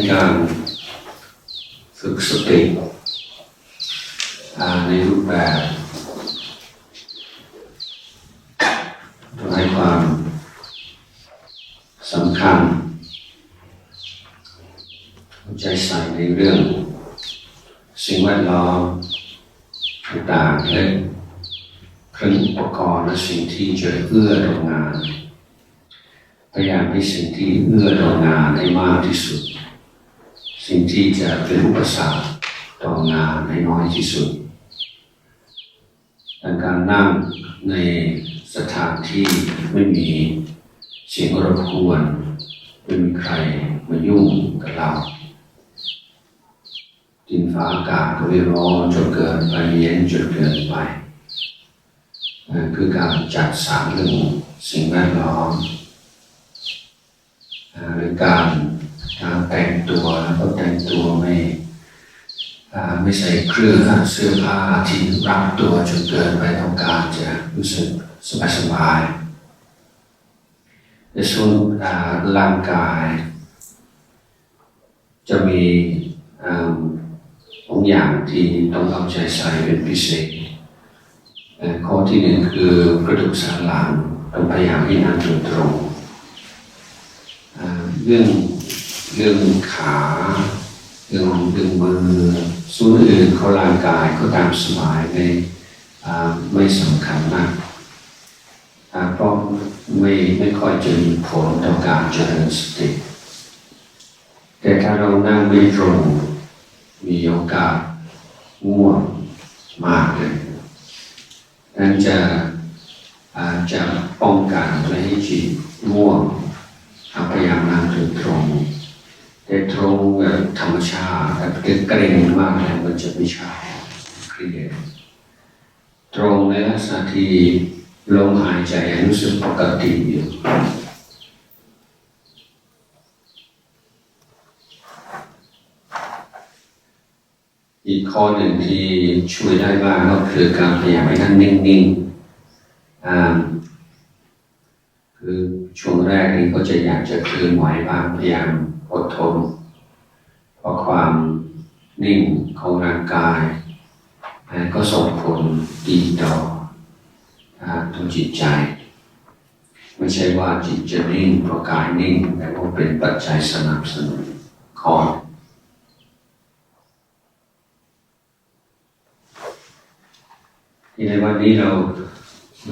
ในการฝึกสติในรูปแบบต้องให้ความสำคัญใจใส่ในเรื่อง สิ่งแวดล้อมต่างๆและเครื่องอุปกรณ์และสิ่งที่จะเอื้อต่องานพยายามให้สิ่งที่เอื้อต่องานให้มากที่สุด สิ่งที่จะเป็นอุปสรรคต่องานให้น้อยที่สุดดังการนั่งในสถานที่ไม่มีเสียงรบกวนไม่มีใครมายุ่งกับเราดินฟ้าอากาศก็ไม่ร้อนจนเกินไปเย็นจนเกินไปคือการจัดสรรเรื่องสิ่งแวดล้อมหรือการการ แต่งตัวแล้วก็แต่งตัวไม่ไม่ใส่เครื่องเสื้อผ้าที่รัดตัวจนเกินไปต้องการจะรู้สึกสบายสบายในส่วนร่างกาย จะมีบางอย่างที่ต้องเอาใจใส่เป็นพิเศษข้อที่หนึ่งคือกระดูกสันหลังต้องพยายามให้นั่งตรงตรงเรื่อง เรื่องขาเรื่องเรื่องมือส่วนอื่นเขาร่างกายก็ตามสบายไม่ไม่สำคัญมากเพราะไม่ไม่ค่อยจะมีผลต่อการเจริญสติแต่ถ้าเรานั่งไม่ตรงมีโอกาสง่วงมากเลยนั้นจะอาจจะป้องกันไม่ให้จิตง่วงพยายาม แต่ตรงธรรมชาติแต่เกรงมากเลยมันจะไม่ใช่เครียดตรงในลักษณะที่ลมหายใจรู้สึกปกติอยู่อีกข้อหนึ่งที่ช่วยได้บ้างก็คือการพยายามให้ท่านนิ่งๆคือช่วงแรกนี้ก็จะอยากจะเคลื่อนไหวบ้างพยายามอดทน เพราะความนิ่งของร่างกายก็ส่งผลดีต่อตัวจิตใจ ไม่ใช่ว่าจิตจะนิ่งเพราะกายนิ่งแต่ว่าเป็นปัจจัยสนับสนุนคอยที่ในวันนี้เรา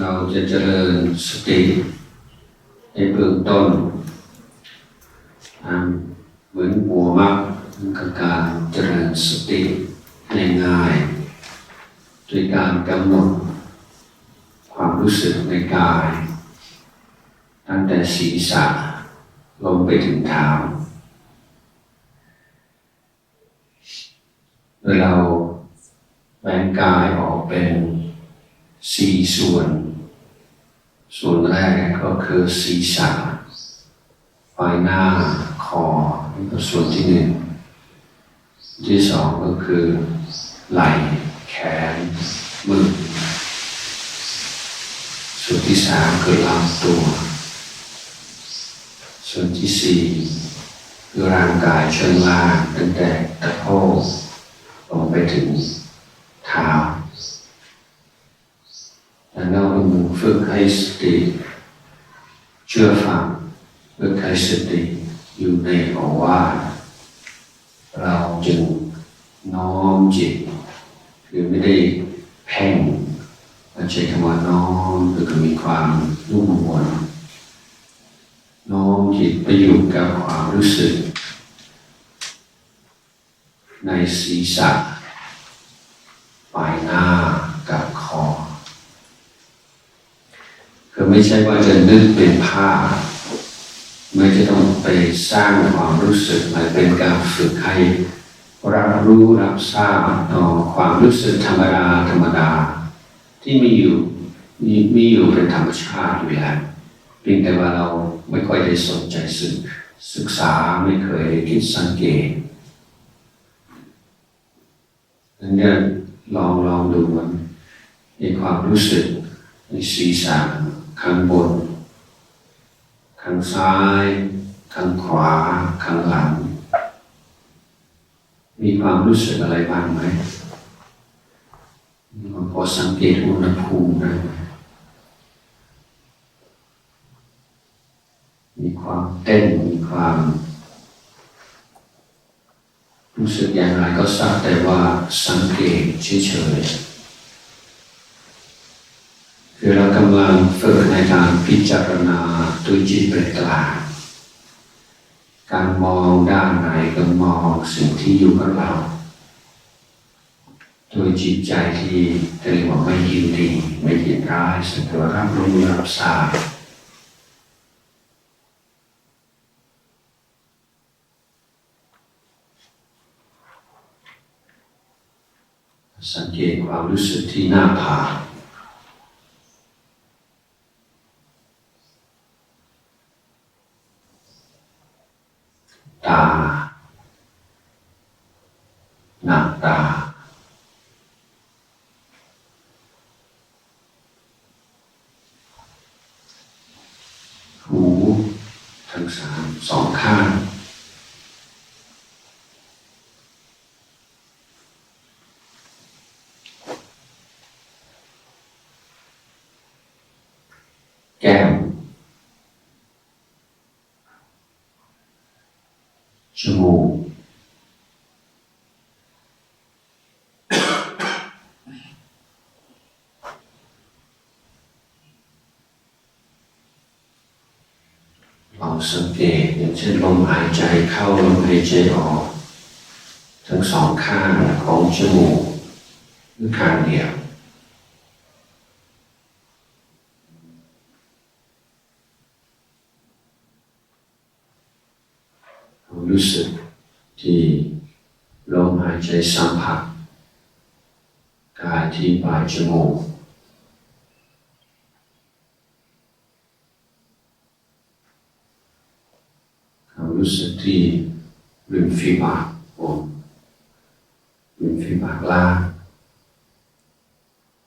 เราจะเจริญสติในเบื้องต้นเหมือนหัวมัก กับการเจริญสติง่ายๆด้วยการกำหนดความรู้สึกในกาย ตั้งแต่ศีรษะลงไปถึงเท้าโดยเราแบ่งกายออกเป็นสี่ส่วน ส่วนแรกก็คือศีรษะฝ่ายหน้าคอนี่ก็ส่วนที่หนึ่ง ที่สองก็คือ ไหล่แขน มือ ส่วนที่สามคือลำตัว ส่วนที่สี่คือร่างกายช่วงล่างตั้งแต่ตะโพกลงไปถึงเท้าแล้วเราฝึกให้สติเชื่อฟังฝึกให้สติอยู่ในโอวา เราจึงน้อมจิต คือไม่ได้แพ่งใช้คำว่าน้อมคือมีความนุ่มนวลน้อมจิตไปอยู่กับความรู้สึก ในศีรษะปลายหน้ากับคอคือไม่ใช่ว่าจะนึกเป็นภาพ ไม่จะต้องไปสร้างความรู้สึกมันเป็นการฝึกให้รับรู้รับทราบต่อความรู้สึกธรรมดาธรรมดา ที่มีอยู่มีมีอยู่เป็นธรรมชาติอยู่แล้วเพียงแต่ว่าเราไม่ค่อยได้สนใจศึกศึกษาไม่เคยคิดสังเกตนั้นเนี่ยลองลองดูมันในความรู้สึกในศีรษะข้างบน ข้างซ้าย ข้างขวา ข้างหลัง มีความรู้สึกอะไรบ้างไหมมันพอสังเกตอุณหภูมิได้ไหมมีความเต้น มีความ รู้สึกอย่างไรก็ทราบแต่ว่าสังเกตเฉยๆ คือเรากำลังฝึกในการพิจารณาด้วยจิตเป็นกลางการมองด้านไหนก็มองสิ่งที่อยู่กับเราโดยจิตใจที่เรียกว่าไม่ยินดีไม่ยินร้ายสักแต่ว่ารับรู้รับทราบสังเกตความรู้สึกที่หน้าผาก ตา หนักตา หูทั้งสามสองข้างแก้มจมูกลอง สังเกตอย่างเช่นลมหายใจเข้าลมหายใจออก ทั้งสองข้างของจมูกหรือข้างเดียวรู้สึกที่ลมหายใจสัมผัสกายที่ปลายจมูกความ รู้สึกที่ริมฝีปากบนริมฝีปากล่าง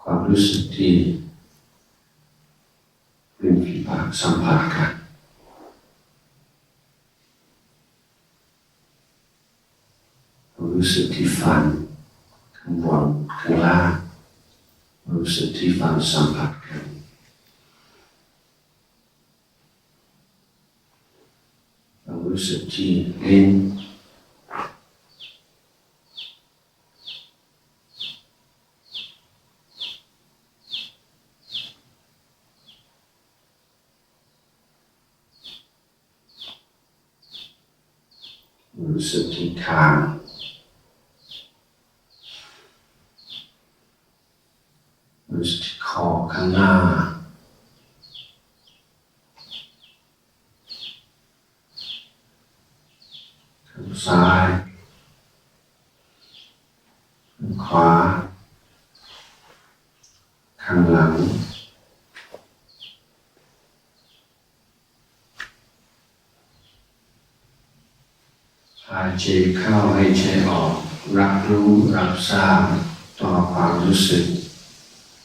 ความรู้สึกที่ริมฝีปากสัมผัสกันรู้สึกที่ฟันข้างบนข้างล่างรู้สึกที่ฟันสัมผัสกัน รู้สึกที่ลิ้นรู้สึกที่คาง รู้สึกที่คอข้างหน้า ข้างซ้าย ข้างขวา ข้างหลัง หายใจเข้าให้ใจออก รับรู้รับทราบต่อความรู้สึก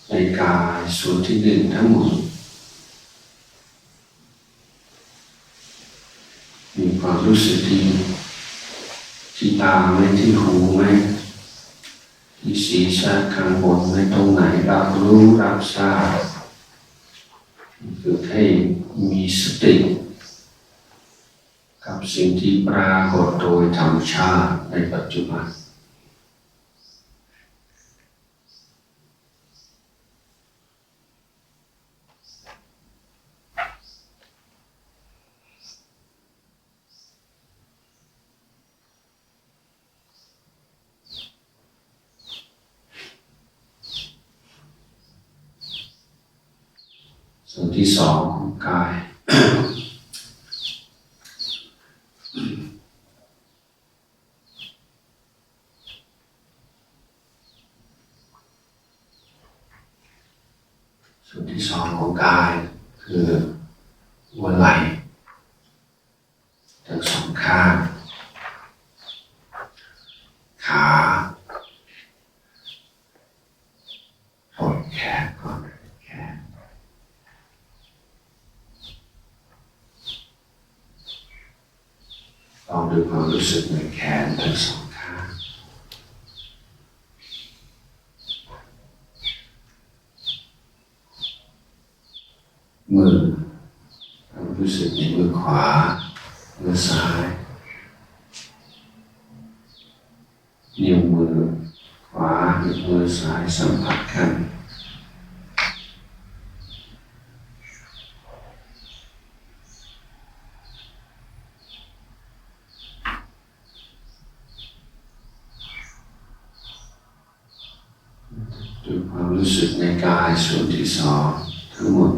ในกายส่วนที่หนึ่งทั้งหมดมีความรู้สึกที่ที่ตาไหมที่หูไหม ที่ศีรษะข้างบนไหมตรงไหนรับรู้รับทราบฝึกให้มีสติ กับสิ่งที่ปรากฏโดยธรรมชาติในปัจจุบัน ส่วน ที่สองของกาย องดูความรู้สึกในแขนทั้งสองข้างมือความรู้สึกในมือขวา มือซ้าย นิ้วมือขวานิ้วมือซ้ายสัมผัสกัน ที่สองทั้งหมด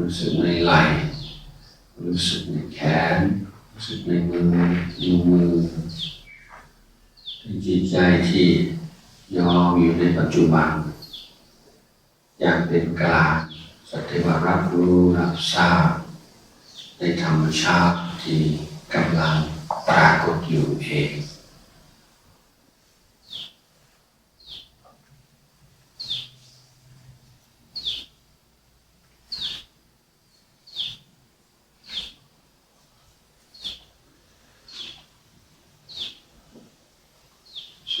รู้สึกในไหล่รู้สึกในแขน รู้สึกในมือนิ้วมือเป็นจิตใจที่ยอมอยู่ในปัจจุบัน อย่างเป็นกลางสัตย์ว่ารับรู้รับทราบในธรรมชาติที่กำลังปรากฏอยู่เอง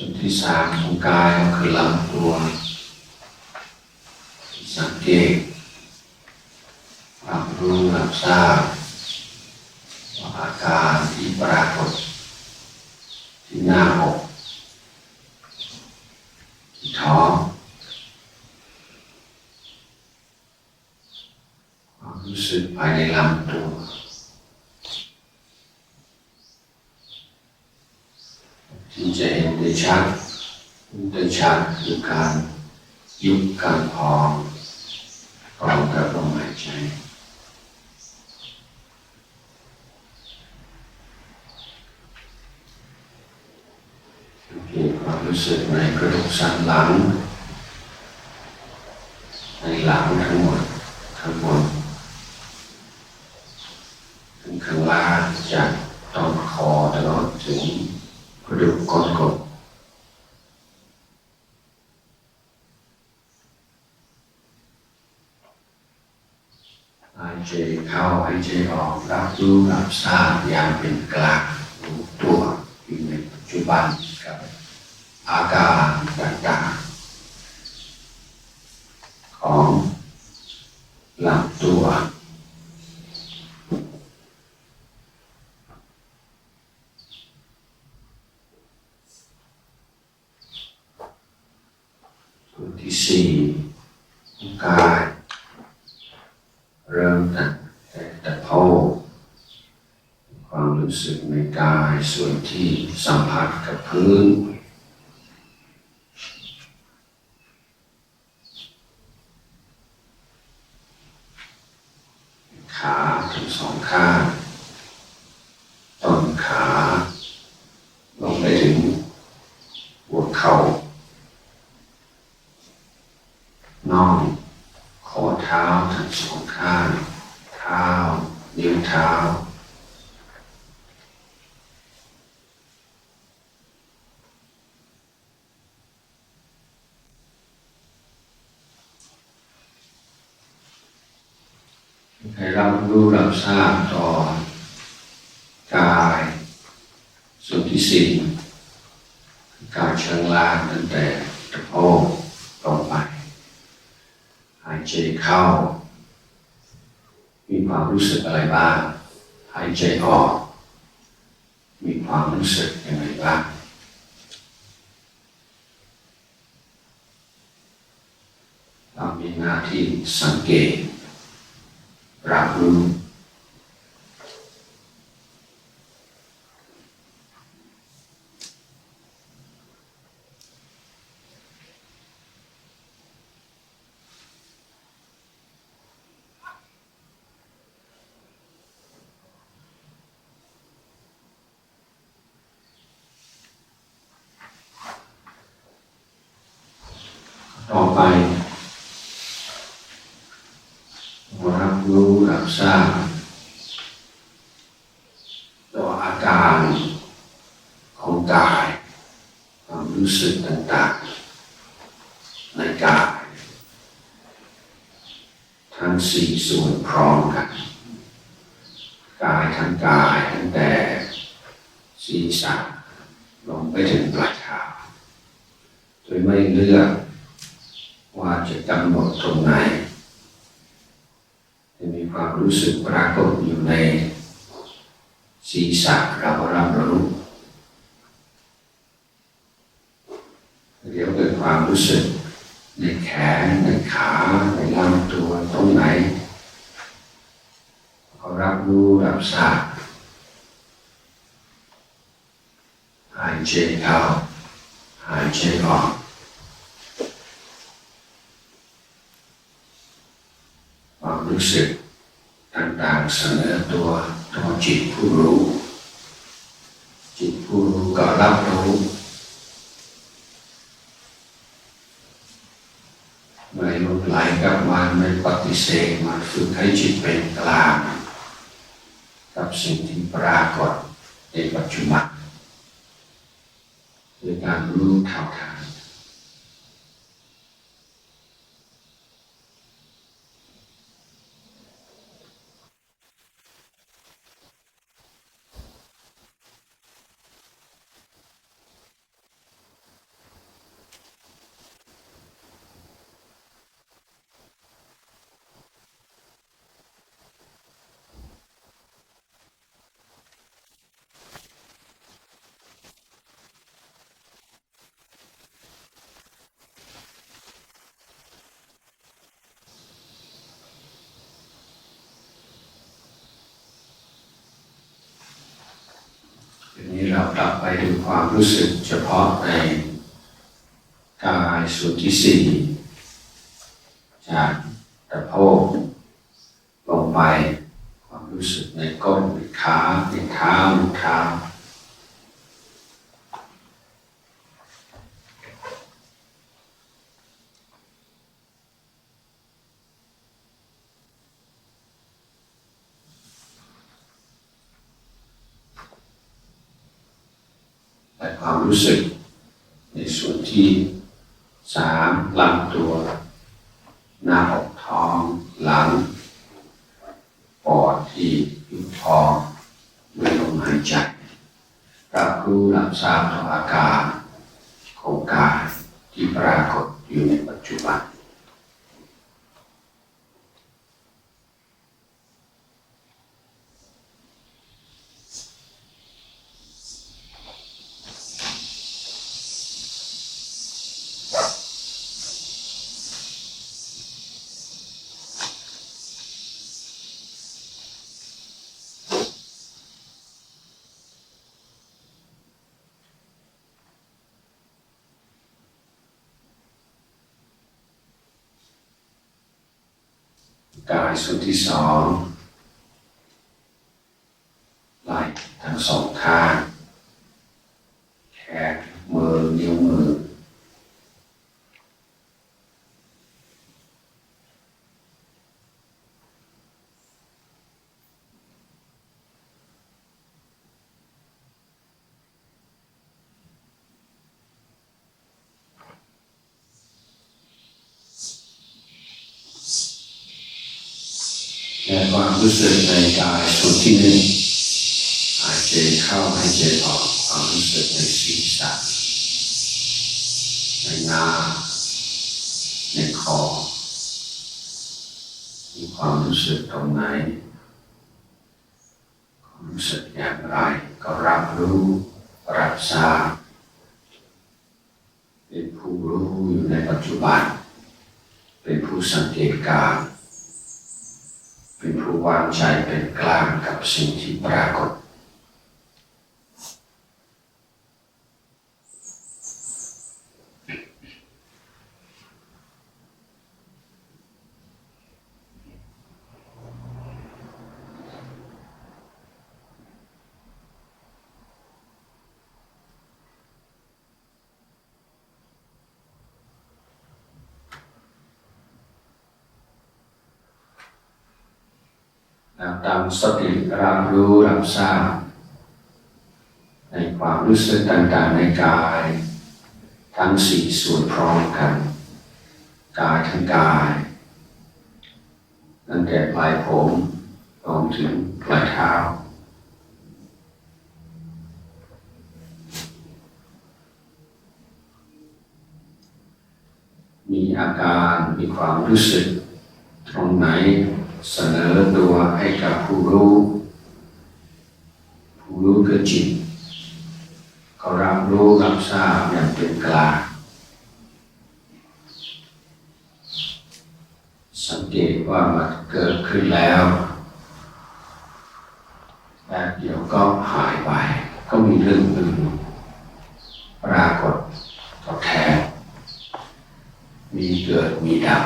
ส่วนที่สามของ กายก็คือลำตัว สังเกตรับรู้รับทราบว่าอาการที่ปรากฏ ที่หน้าอกที่ท้องความรู้สึกภายในลำตัวที่จะเห็นได้ชัด ได้ชัดคือการยุบการพองพร้อมกับลมหายใจมีความรู้สึกในกระดูกสันหลัง ในหลังทั้งหมดทั้งหมดถึงข้างล่างจากต้นคอตลอดถึงกระดูกก้นกบหายใจ เข้าหายใจออกรับรู้รับทราบอย่างเป็นกลางรู้ตัวอยู่ในปัจจุบันกับอาการต่างๆของลำตัว ส่วนที่สี่ของกาย เริ่มตั้งแต่ตะโพกความรู้สึกในกาย ส่วนที่สัมผัสกับพื้น ขาทั้งสองข้างต้นขา ลงไปถึงหัวเข่า น่องข้อเท้าทั้งสองข้าง เท้า นิ้วเท้า ให้รับ รับทราบต่อกาย ส่วนที่สี่กายเชิงล่างตั้งแต่ตะโพกลงไปหายใจเข้า มีความรู้สึกอะไรบ้าง หายใจออก มีความรู้สึกยังไงบ้างเรามีหน้าที่สังเกตรับรู้ ต่อไป รับรู้รับทราบต่ออาการของกายความรู้สึกต่างๆ ในกายทั้งสี่ส่วนพร้อมกันกายทั้งกายตั้งแต่ศีรษะลงไปถึงปลายเท้าโดยไม่เลือกว่าจะกำหนดตรงไหน รู้สึกปรากฏอยู่ในศีรษะเราก็รับรู้เดี๋ยวเกิดความรู้สึกในแขนในขาในลำตัวตรงไหนก็รับรู้รับทราบหายใจเข้าหายใจออกความรู้สึก เสนอตัวต่อจิตผู้รู้ จิตผู้รู้ก็รับรู้ไม่หลงไหลกับมันไม่ปฏิเสธมันฝึกให้จิตเป็นกลาง กับสิ่งที่ปรากฏในปัจจุบันด้วยการรู้เท่าทัน ดูความรู้สึกเฉพาะในกายส่วนที่สี่จากตะโพกลงไปความรู้สึกในก้นในขาในเท้าในเท้า และความรู้สึกในส่วนที่สามลำตัว หน้าอกท้องหลัง ปอดที่อยู่ท้องด้วยลมหายใจรับรู้รับทราบต่ออาการของกายที่ปรากฏอยู่ในปัจจุบัน กายส่วนที่สองไหล่ทั้งสองข้างแขนมือนิ้วมือ และความรู้สึกในกายส่วนที่หนึ่งหายใจเข้าหายใจออกความรู้สึกในศีรษะในหน้าในคอมีความรู้สึกตรงไหนความรู้สึกอย่างไรก็รับรู้รับทราบเป็นผู้รู้อยู่ในปัจจุบัน เป็นผู้สังเกตการ็นผู้วางใจเป็นกลางกับสิ่งที่ปรากฏ แล้วตามสติรับรู้รับทราบในความรู้สึกต่างๆในกาย ทั้งสี่ส่วนพร้อมกัน กายทั้งกายตั้งแต่ปลายผมรวมถึงปลายเท้ามีอาการมีความรู้สึกตรงไหน เสนอตัวให้กับผู้รู้ผู้รู้คือจิตเขารับรู้รับทราบอย่างเป็นกลางสังเกตว่ามันเกิดขึ้นแล้วแล้วเดี๋ยวก็หายไป ก็มีเรื่องอื่นปรากฏทดแทนมีเกิดมีดับ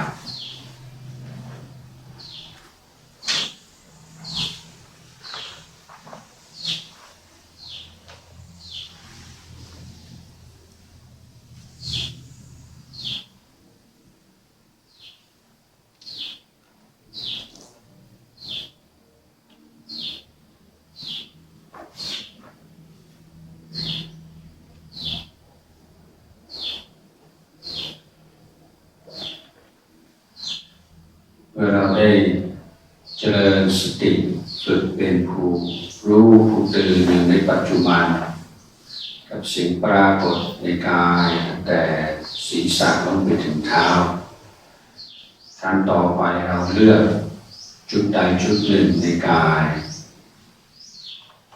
เมื่อเรา ได้เจริญสติฝึกเป็นผู้รู้ผู้ตื่นอยู่ในปัจจุบัน กับสิ่งปรากฏในกายตั้งแต่ศีรษะลงไปถึงเท้าครั้นต่อไปเราเลือกจุดใดจุดหนึ่งในกาย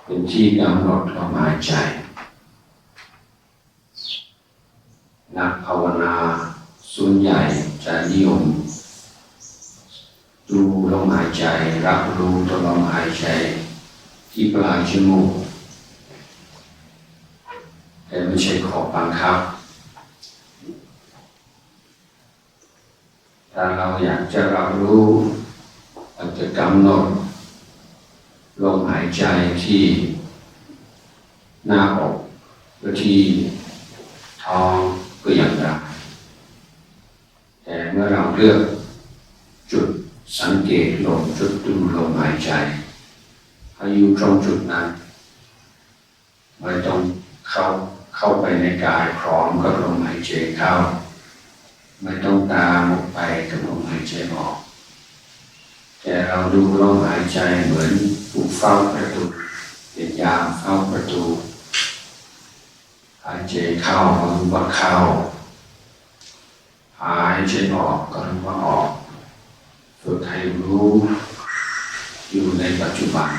เป็นที่กำหนดลมหายใจ นักภาวนาส่วนใหญ่จะนิยม ดูลมหายใจ รับรู้ตัวลมหายใจ ที่ปลายจมูกแต่ไม่ใช่ขอบังคับ ถ้าเราอยากจะรับรู้เราจะกำหนดลมหายใจที่หน้าอกหรือที่ท้องก็ยังได้แต่เมื่อเราเลือกจุด สังเกตลมจุดดูลมหายใจให้อยู่ตรงจุดนั้นไม่ต้องเข้าเข้าไปในกายพร้อมกับลมหายใจเข้า ไม่ต้องตามออกไปกับลมหายใจออก แต่เราดูลมหายใจเหมือนผู้เฝ้าประตูเป็นยามเฝ้าประตูหายใจเข้าก็รู้ว่าเข้า หายใจออกก็รู้ว่าออก ฝึกให้รู้อยู่ในปัจจุบัน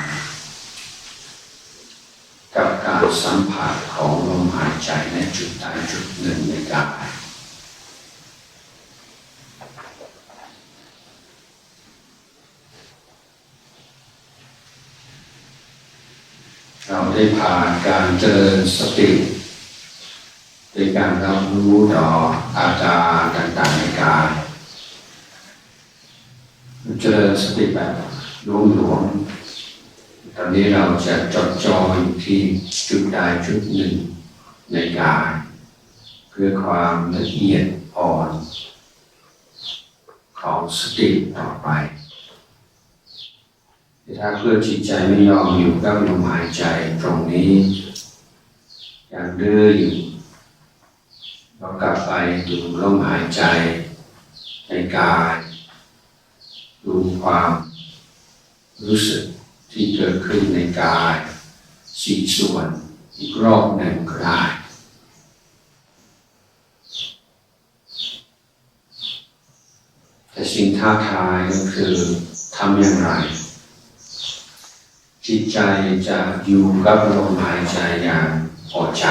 กับการสัมผัสของลมหายใจในจุดใดจุดหนึ่งในกายเราได้ผ่านการเจริญสติในการรับรู้ต่ออาการต่างๆในกาย เจริญสติแบบรวมๆตอนนี้เราจะจดจ่ออยู่ที่จุดใดจุดหนึ่งในกาย เพื่อความละเอียดอ่อนของสติต่อไปแต่ถ้าเพื่อจิตใจไม่ยอมอยู่กับลมหายใจตรงนี้ยังดื้ออยู่เรากลับไปดูลมหายใจในกาย ดูความรู้สึกที่เกิดขึ้นในกายสี่ส่วนอีกรอบหนึ่งก็ได้แต่สิ่งท้าทายก็คือทำอย่างไร จิตใจจะอยู่กับลมหายใจอย่างพอใจ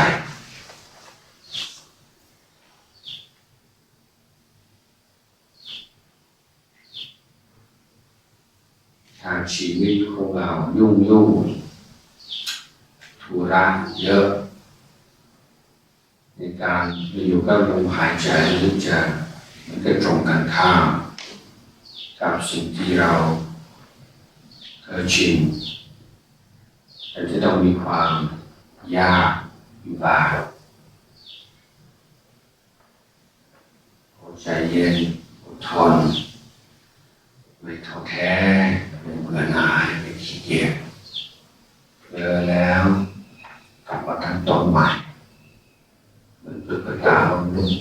ทาง ชีวิตของเรายุ่งยุ่งธุระเยอะ ในการอยู่กับลมหายใจหรือจะมันก็ตรงกันข้ามกับสิ่งที่เราเคยชินแต่จะต้องมีความยากอยู่บ้างใจเย็นอดทนไม่ท้อแท้ ไม่เบื่อหน่ายไม่ขี้เกียจเพลอแล้วกลับมาตั้งต้นใหม่เหมือนตุ๊กตาลุก